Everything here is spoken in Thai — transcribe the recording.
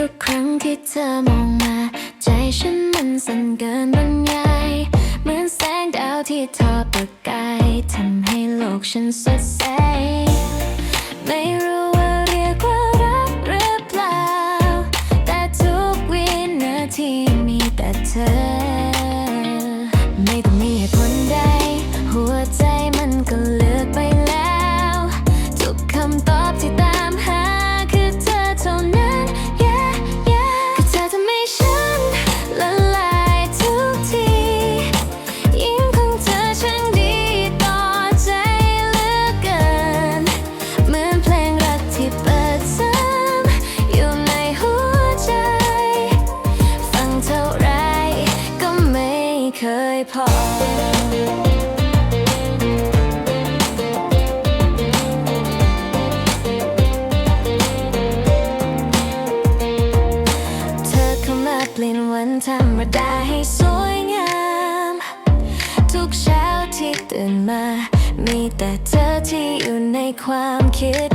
ทุกครั้งที่เธอมองมา ใจฉันมันสั่นเกินบรรยายเหมือนแสงดาวที่ทอประกายทำให้โลกฉันสดใสไม่รู้ว่าเรียกว่ารักหรือเปล่า แต่ทุกวินาทีมีแต่เธอ เคยพอเปลี่ยนวันธรรมดาให้สวยงาม ทุกเช้าที่ตื่นมา มีแต่เธอที่อยู่ในความคิด